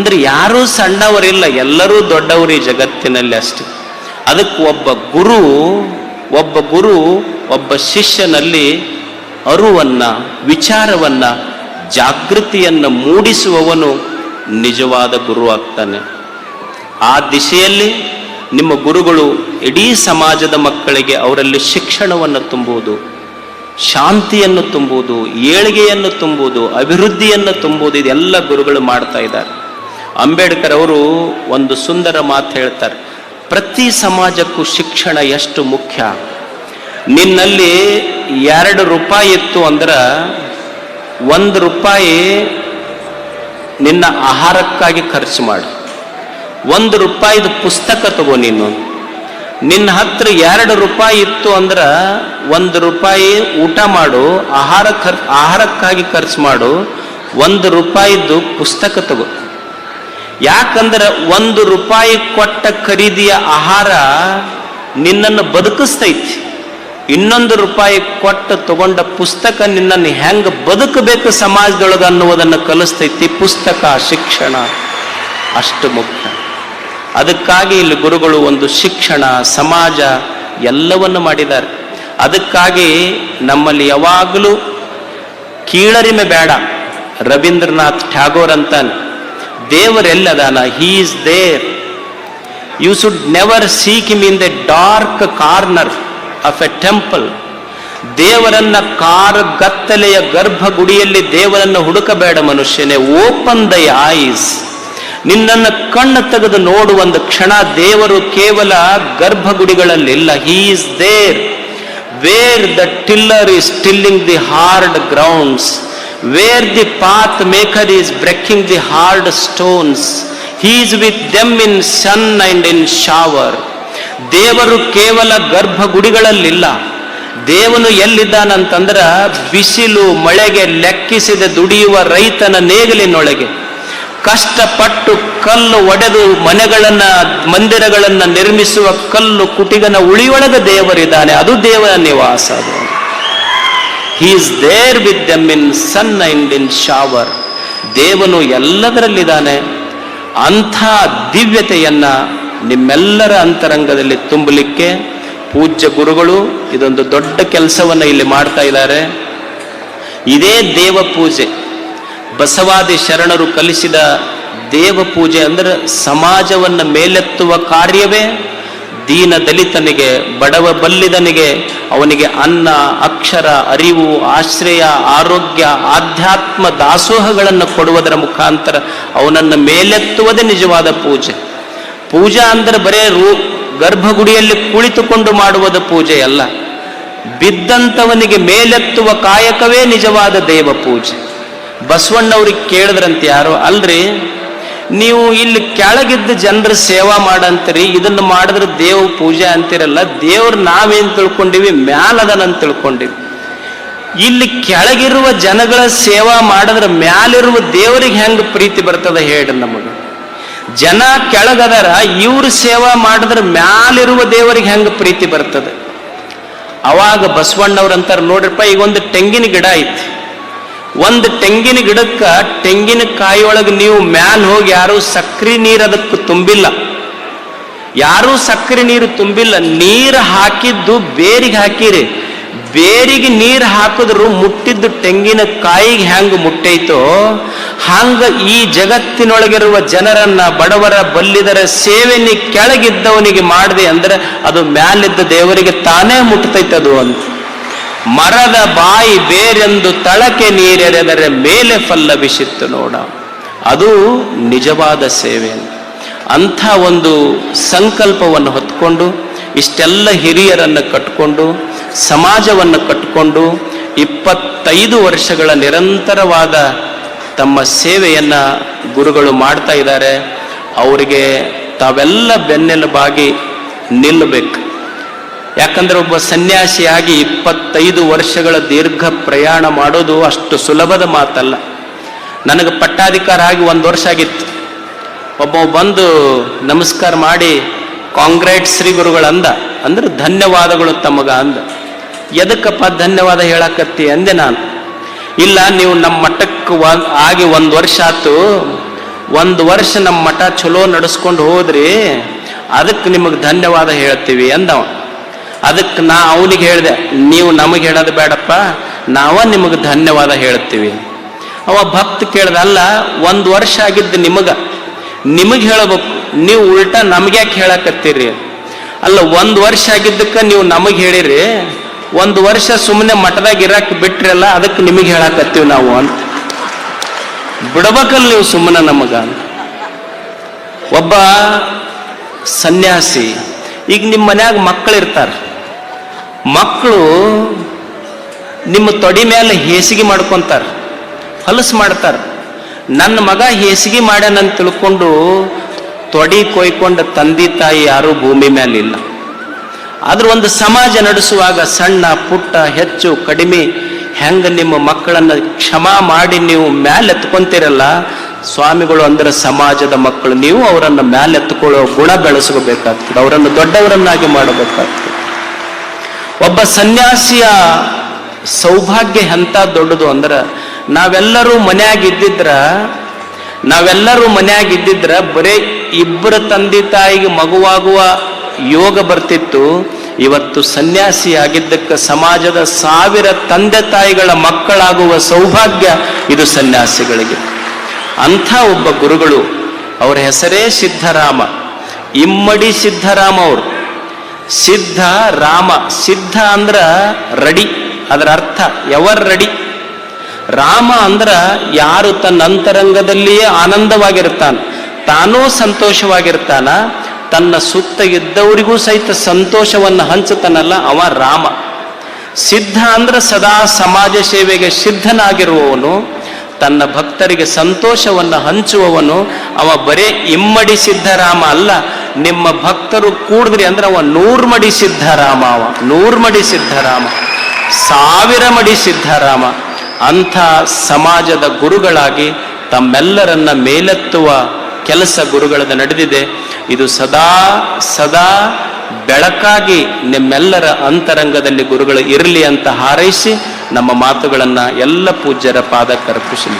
ಅಂದ್ರೆ ಯಾರೂ ಸಣ್ಣವರಿಲ್ಲ, ಎಲ್ಲರೂ ದೊಡ್ಡವರು ಈ ಜಗತ್ತಿನಲ್ಲಿ ಅಷ್ಟೆ. ಅದಕ್ಕೆ ಒಬ್ಬ ಗುರು ಒಬ್ಬ ಗುರು, ಒಬ್ಬ ಶಿಷ್ಯನಲ್ಲಿ ಅರುವನ್ನ, ವಿಚಾರವನ್ನ, ಜಾಗೃತಿಯನ್ನು ಮೂಡಿಸುವವನು ನಿಜವಾದ ಗುರು ಆಗ್ತಾನೆ. ಆ ದಿಶೆಯಲ್ಲಿ ನಿಮ್ಮ ಗುರುಗಳು ಇಡೀ ಸಮಾಜದ ಮಕ್ಕಳಿಗೆ ಅವರಲ್ಲಿ ಶಿಕ್ಷಣವನ್ನು ತುಂಬುವುದು, ಶಾಂತಿಯನ್ನು ತುಂಬುವುದು, ಏಳಿಗೆಯನ್ನು ತುಂಬುವುದು, ಅಭಿವೃದ್ಧಿಯನ್ನು ತುಂಬುವುದು, ಇದೆಲ್ಲ ಗುರುಗಳು ಮಾಡ್ತಾ ಇದ್ದಾರೆ. ಅಂಬೇಡ್ಕರ್ ಅವರು ಒಂದು ಸುಂದರ ಮಾತು ಹೇಳ್ತಾರೆ, ಪ್ರತಿ ಸಮಾಜಕ್ಕೂ ಶಿಕ್ಷಣ ಎಷ್ಟು ಮುಖ್ಯ? ನಿನ್ನಲ್ಲಿ ಎರಡು ರೂಪಾಯಿ ಇತ್ತು ಅಂದ್ರೆ ಒಂದು ರೂಪಾಯಿ ನಿನ್ನ ಆಹಾರಕ್ಕಾಗಿ ಖರ್ಚು ಮಾಡು. ಒಂದು ರೂಪಾಯಿದ ಪುಸ್ತಕ ತಗೋ ನೀನು. ನಿನ್ನ ಹತ್ರ ಎರಡು ರೂಪಾಯಿ ಇತ್ತು ಅಂದ್ರೆ ಒಂದು ರೂಪಾಯಿ ಊಟ ಮಾಡು, ಆಹಾರ ಖರ್, ಆಹಾರಕ್ಕಾಗಿ ಖರ್ಚು ಮಾಡು, ಒಂದು ರೂಪಾಯಿದ್ದು ಪುಸ್ತಕ ತಗೋ. ಯಾಕಂದ್ರೆ ಒಂದು ರೂಪಾಯಿ ಕೊಟ್ಟ ಖರೀದಿಯ ಆಹಾರ ನಿನ್ನನ್ನು ಬದುಕಿಸ್ತೈತಿ. ಇನ್ನೊಂದು ರೂಪಾಯಿ ಕೊಟ್ಟು ತಗೊಂಡ ಪುಸ್ತಕ ನಿನ್ನನ್ನು ಹೆಂಗೆ ಬದುಕಬೇಕು ಸಮಾಜದೊಳಗೆ ಅನ್ನುವುದನ್ನು ಕಲಿಸ್ತೈತಿ ಪುಸ್ತಕ, ಶಿಕ್ಷಣ. ಅಷ್ಟು ಮುಖ್ಯ. ಅದಕ್ಕಾಗಿ ಇಲ್ಲಿ ಗುರುಗಳು ಒಂದು ಶಿಕ್ಷಣ, ಸಮಾಜ ಎಲ್ಲವನ್ನು ಮಾಡಿದ್ದಾರೆ. ಅದಕ್ಕಾಗಿ ನಮ್ಮಲ್ಲಿ ಯಾವಾಗಲೂ ಕೀಳರಿಮೆ ಬೇಡ. ರವೀಂದ್ರನಾಥ್ ಟ್ಯಾಗೋರ್ ಅಂತಾನೆ. ದೇವರೆಲ್ಲದಾನ he is there you should never seek him in the dark corner of a temple ದೇವರನ್ನ ಕಾರ್ ಗತ್ತಲೆಯ ಗರ್ಭಗುಡಿಯಲ್ಲಿ ದೇವರನ್ನು ಹುಡುಕಬೇಡ ಮನುಷ್ಯನೇ ಓಪನ್ ದ ಐಸ್ ನಿನ್ನನ್ನು ಕಣ್ಣು ತೆಗೆದು ನೋಡುವಂದು ಕ್ಷಣ, ದೇವರು ಕೇವಲ ಗರ್ಭಗುಡಿಗಳಲ್ಲಿಲ್ಲ he is there where the tiller is tilling the hard grounds the path maker is breaking the hard stones he is with them in sun and in shower ದೇವರು ಕೇವಲ ಗರ್ಭಗುಡಿಗಳಲ್ಲಿಲ್ಲ. ದೇವನು ಎಲ್ಲಿದ್ದಾನಂತಂದ್ರೆ ಬಿಸಿಲು ಮಳೆಗೆ ಲೆಕ್ಕಿಸಿದ ದುಡಿಯುವ ರೈತನ ನೇಗಲಿನೊಳಗೆ. ಕಷ್ಟಪಟ್ಟು ಕಲ್ಲು ಒಡೆದು ಮನೆಗಳನ್ನ, ಮಂದಿರಗಳನ್ನು ನಿರ್ಮಿಸುವ ಕಲ್ಲು ಕುಟಿಗನ ಉಳಿಯೊಳಗೆ ದೇವರಿದ್ದಾನೆ. ಅದು ದೇವರ ನಿವಾಸ. ಅದು he is there with them in sun and in shower ದೇವನು ಎಲ್ಲದರಲ್ಲಿದ್ದಾನೆ. ಅಂಥ ದಿವ್ಯತೆಯನ್ನ ನಿಮ್ಮೆಲ್ಲರ ಅಂತರಂಗದಲ್ಲಿ ತುಂಬಲಿಕ್ಕೆ ಪೂಜ್ಯ ಗುರುಗಳು ಇದೊಂದು ದೊಡ್ಡ ಕೆಲಸವನ್ನು ಇಲ್ಲಿ ಮಾಡ್ತಾ ಇದ್ದಾರೆ. ಇದೇ ದೇವ ಪೂಜೆ. ಬಸವಾದಿ ಶರಣರು ಕಲಿಸಿದ ದೇವ ಪೂಜೆ ಅಂದರೆ ಸಮಾಜವನ್ನು ಮೇಲೆತ್ತುವ ಕಾರ್ಯವೇ ದೀನ ದಲಿತನಿಗೆ, ಬಡವ ಬಲ್ಲಿದನಿಗೆ, ಅವನಿಗೆ ಅನ್ನ, ಅಕ್ಷರ, ಅರಿವು, ಆಶ್ರಯ, ಆರೋಗ್ಯ, ಆಧ್ಯಾತ್ಮ ದಾಸೋಹಗಳನ್ನು ಕೊಡುವುದರ ಮುಖಾಂತರ ಅವನನ್ನು ಮೇಲೆತ್ತುವುದೇ ನಿಜವಾದ ಪೂಜೆ. ಪೂಜಾ ಅಂದರೆ ಬರೇ ರೂ, ಗರ್ಭಗುಡಿಯಲ್ಲಿ ಕುಳಿತುಕೊಂಡು ಮಾಡುವುದ ಪೂಜೆ ಅಲ್ಲ. ಬಿದ್ದಂಥವನಿಗೆ ಮೇಲೆತ್ತುವ ಕಾಯಕವೇ ನಿಜವಾದ ದೇವ ಪೂಜೆ. ಬಸವಣ್ಣವ್ರಿಗೆ ಕೇಳಿದ್ರಂತೆ ಯಾರು, ಅಲ್ರಿ ನೀವು ಇಲ್ಲಿ ಕೆಳಗಿದ್ದ ಜನರ ಸೇವಾ ಮಾಡಂತೀರಿ, ಇದನ್ನು ಮಾಡಿದ್ರೆ ದೇವ್ರ ಪೂಜೆ ಅಂತಿರಲ್ಲ, ದೇವ್ರ ನಾವೇನ್ ತಿಳ್ಕೊಂಡಿವಿ ಮ್ಯಾಲದನಂತ ತಿಳ್ಕೊಂಡಿವಿ. ಇಲ್ಲಿ ಕೆಳಗಿರುವ ಜನಗಳ ಸೇವಾ ಮಾಡಿದ್ರೆ ಮ್ಯಾಲಿರುವ ದೇವರಿಗೆ ಹೆಂಗ್ ಪ್ರೀತಿ ಬರ್ತದ ಹೇಳಿ ನಮಗೆ. ಜನ ಕೆಳಗದಾರ, ಇವ್ರ ಸೇವಾ ಮಾಡಿದ್ರೆ ಮ್ಯಾಲಿರುವ ದೇವರಿಗೆ ಹೆಂಗ್ ಪ್ರೀತಿ ಬರ್ತದೆ. ಅವಾಗ ಬಸವಣ್ಣವ್ರು ಅಂತಾರೆ ನೋಡ್ರಪ್ಪ, ಈಗ ಒಂದು ತೆಂಗಿನ ಗಿಡ ಐತಿ. ಒಂದು ತೆಂಗಿನ ಗಿಡಕ್ಕ ತೆಂಗಿನ ಕಾಯಿಯೊಳಗೆ ನೀವು ಮ್ಯಾಲ್ ಹೋಗಿ ಯಾರು ಸಕ್ರಿ ನೀರು ಅದಕ್ಕೆ ತುಂಬಿಲ್ಲ. ಯಾರೂ ಸಕ್ಕರೆ ನೀರು ತುಂಬಿಲ್ಲ. ನೀರು ಹಾಕಿದ್ದು ಬೇರಿಗೆ ಹಾಕಿರಿ. ಬೇರಿಗೆ ನೀರು ಹಾಕಿದ್ರು ಮುಟ್ಟಿದ್ದು ತೆಂಗಿನ ಕಾಯಿಗೆ ಹ್ಯಾಂಗ ಮುಟ್ಟೈತೋ, ಹಂಗ ಈ ಜಗತ್ತಿನೊಳಗಿರುವ ಜನರನ್ನ ಬಡವರ ಬಲ್ಲಿದರ ಸೇವೆನಿ ಕೆಳಗಿದ್ದವನಿಗೆ ಮಾಡಿದೆ ಅಂದ್ರೆ ಅದು ಮ್ಯಾಲಿದ್ದ ದೇವರಿಗೆ ತಾನೇ ಮುಟ್ತೈತದು ಅಂತ. ಮರದ ಬಾಯಿ ಬೇರೆಂದು ತಳಕೆ ನೀರೆರೆದರೆ ಮೇಲೆ ಫಲ್ಲವಿಸಿತ್ತು ನೋಡ. ಅದು ನಿಜವಾದ ಸೇವೆ. ಅಂಥ ಒಂದು ಸಂಕಲ್ಪವನ್ನು ಹೊತ್ಕೊಂಡು, ಇಷ್ಟೆಲ್ಲ ಹಿರಿಯರನ್ನು ಕಟ್ಕೊಂಡು, ಸಮಾಜವನ್ನು ಕಟ್ಕೊಂಡು, ಇಪ್ಪತ್ತೈದು ವರ್ಷಗಳ ನಿರಂತರವಾದ ತಮ್ಮ ಸೇವೆಯನ್ನು ಗುರುಗಳು ಮಾಡ್ತಾ ಇದ್ದಾರೆ. ಅವರಿಗೆ ತಾವೆಲ್ಲ ಬೆನ್ನೆಲುಬಾಗಿ ನಿಲ್ಲಬೇಕು. ಯಾಕಂದ್ರೆ ಒಬ್ಬ ಸನ್ಯಾಸಿಯಾಗಿ ಇಪ್ಪತ್ತೈದು ವರ್ಷಗಳ ದೀರ್ಘ ಪ್ರಯಾಣ ಮಾಡೋದು ಅಷ್ಟು ಸುಲಭದ ಮಾತಲ್ಲ. ನನಗೆ ಪಟ್ಟಾಧಿಕಾರ ಆಗಿ ಒಂದು ವರ್ಷ ಆಗಿತ್ತು. ಒಬ್ಬ ಬಂದು ನಮಸ್ಕಾರ ಮಾಡಿ, ಕಾಂಗ್ರೆಟ್ ಶ್ರೀ ಗುರುಗಳಂದ ಅಂದ್ರೆ ಧನ್ಯವಾದಗಳು ತಮಗ ಅಂದ. ಎದಕ್ಕಪ್ಪ ಧನ್ಯವಾದ ಹೇಳಕತ್ತಿ? ಅಂದೆ ನಾನು. ಇಲ್ಲ, ನೀವು ನಮ್ಮ ಮಠಕ್ಕೆ ಆಗಿ ಒಂದು ವರ್ಷ ಆತು ಒಂದು ವರ್ಷ ನಮ್ಮ ಮಠ ಚಲೋ ನಡೆಸ್ಕೊಂಡು ಹೋದ್ರಿ. ಅದಕ್ಕೆ ನಿಮಗೆ ಧನ್ಯವಾದ ಹೇಳ್ತೀವಿ ಅಂದವ. ಅದಕ್ಕೆ ನಾ ಅವನಿಗೆ ಹೇಳಿದೆ, ನೀವು ನಮಗೆ ಹೇಳೋದು ಬೇಡಪ್ಪ, ನಾವ ನಿಮಗೆ ಧನ್ಯವಾದ ಹೇಳ್ತೀವಿ. ಅವ ಭಕ್ತ ಕೇಳ್ದ, ಅಲ್ಲ, ಒಂದು ವರ್ಷ ಆಗಿದ್ದು ನಿಮಗ, ನಿಮಗೆ ಹೇಳಬೇಕು, ನೀವು ಉಲ್ಟಾ ನಮ್ಗ್ಯಾಕೆ ಹೇಳಕತ್ತೀರಿ? ಅಲ್ಲ, ಒಂದು ವರ್ಷ ಆಗಿದ್ದಕ್ಕೆ ನೀವು ನಮಗೆ ಹೇಳಿರಿ, ಒಂದು ವರ್ಷ ಸುಮ್ಮನೆ ಮಠದಾಗ ಇರಕ್ಕೆ ಬಿಟ್ರಲ್ಲ ಅದಕ್ಕೆ ನಿಮಗೆ ಹೇಳಕತ್ತೀವಿ ನಾವು ಅಂತ. ಬಿಡಬೇಕಲ್ಲ ನೀವು ಸುಮ್ಮನೆ ನಮಗ ಒಬ್ಬ ಸನ್ಯಾಸಿ, ಈಗ ನಿಮ್ಮ ಮನ್ಯಾಗ ಮಕ್ಕಳು ಇರ್ತಾರೆ ಮಕ್ಕಳು ನಿಮ್ಮ ತೊಡಿ ಮೇಲೆ ಹೇಸಿಗೆ ಮಾಡ್ಕೊಂತಾರೆ, ಹೊಲಸು ಮಾಡ್ತಾರೆ. ನನ್ನ ಮಗ ಹೇಸಿಗೆ ಮಾಡ್ಯಾನಂತ ತಿಳ್ಕೊಂಡು ತೊಡಿ ಕೊಯ್ಕೊಂಡ ತಂದೆ ತಾಯಿ ಯಾರೂ ಭೂಮಿ ಮೇಲೆ ಇಲ್ಲ. ಆದ್ರೆ ಒಂದು ಸಮಾಜ ನಡೆಸುವಾಗ ಸಣ್ಣ, ಪುಟ್ಟ, ಹೆಚ್ಚು, ಕಡಿಮೆ ಹೆಂಗೆ ನಿಮ್ಮ ಮಕ್ಕಳನ್ನ ಕ್ಷಮಾ ಮಾಡಿ ನೀವು ಮ್ಯಾಲೆ ಎತ್ಕೊಂತೀರಲ್ಲ, ಸ್ವಾಮಿಗಳು ಅಂದ್ರೆ ಸಮಾಜದ ಮಕ್ಕಳು, ನೀವು ಅವರನ್ನು ಮ್ಯಾಲೆ ಎತ್ಕೊಳ್ಳೋ ಗುಣ ಬೆಳೆಸ್ಕೋಬೇಕಾಗ್ತದೆ, ಅವರನ್ನು ದೊಡ್ಡವರನ್ನಾಗಿ ಮಾಡಬೇಕಾಗ್ತದೆ. ಒಬ್ಬ ಸನ್ಯಾಸಿಯ ಸೌಭಾಗ್ಯ ಎಂತ ದೊಡ್ಡದು ಅಂದ್ರೆ ನಾವೆಲ್ಲರೂ ಮನ್ಯಾಗ ಇದ್ದಿದ್ರ ನಾವೆಲ್ಲರೂ ಮನ್ಯಾಗ ಇದ್ದಿದ್ರ ಬರೇ ಇಬ್ಬರ ತಂದೆ ತಾಯಿಗೆ ಮಗುವಾಗುವ ಯೋಗ ಬರ್ತಿತ್ತು. ಇವತ್ತು ಸನ್ಯಾಸಿ ಆಗಿದ್ದಕ್ಕೆ ಸಮಾಜದ ಸಾವಿರ ತಂದೆ ತಾಯಿಗಳ ಮಕ್ಕಳಾಗುವ ಸೌಭಾಗ್ಯ ಇದು ಸನ್ಯಾಸಿಗಳಿಗೆ. ಅಂಥ ಒಬ್ಬ ಗುರುಗಳು, ಅವರ ಹೆಸರೇ ಸಿದ್ಧರಾಮ. ಇಮ್ಮಡಿ ಸಿದ್ಧರಾಮ ಅವರು. ಸಿದ್ಧ ರಾಮ. ಸಿದ್ಧ ಅಂದ್ರ ರೆಡಿ. ಅದರ ಅರ್ಥ ಎವರ್ ರೆಡಿ. ರಾಮ ಅಂದ್ರ ಯಾರು ತನ್ನ ಅಂತರಂಗದಲ್ಲಿಯೇ ಆನಂದವಾಗಿರ್ತಾನ ತಾನೂ ಸಂತೋಷವಾಗಿರ್ತಾನ. ತನ್ನ ಸುತ್ತ ಇದ್ದವರಿಗೂ ಸಹಿತ ಸಂತೋಷವನ್ನು ಹಂಚುತ್ತಾನಲ್ಲ ಅವ ರಾಮ. ಸಿದ್ಧ ಅಂದ್ರ ಸದಾ ಸಮಾಜ ಸೇವೆಗೆ ಸಿದ್ಧನಾಗಿರುವವನು. ತನ್ನ ಭಕ್ತರಿಗೆ ಸಂತೋಷವನ್ನು ಹಂಚುವವನು, ಅವ ಬರೇ ಇಮ್ಮಡಿ ಸಿದ್ಧರಾಮ ಅಲ್ಲ. ನಿಮ್ಮ ಭಕ್ತರು ಕೂಡಿದ್ರಿ ಅಂದ್ರೆ ಅವ ನೂರ್ಮಡಿ ಸಿದ್ಧರಾಮ ಅವ. ನೂರ್ಮಡಿ ಸಿದ್ಧರಾಮ. ಸಾವಿರ ಮಡಿ ಸಿದ್ಧರಾಮ. ಅಂಥ ಸಮಾಜದ ಗುರುಗಳಾಗಿ ತಮ್ಮೆಲ್ಲರನ್ನ ಮೇಲೆತ್ತುವ ಕೆಲಸ ಗುರುಗಳದ ನಡೆದಿದೆ. ಇದು ಸದಾ ಸದಾ ಬೆಳಕಾಗಿ ನಿಮ್ಮೆಲ್ಲರ ಅಂತರಂಗದಲ್ಲಿ ಗುರುಗಳು ಇರಲಿ ಅಂತ ಹಾರೈಸಿ ನಮ್ಮ ಮಾತುಗಳನ್ನು ಎಲ್ಲ ಪೂಜ್ಯರ ಪಾದಕ್ಕರ್ಪಿಸಿ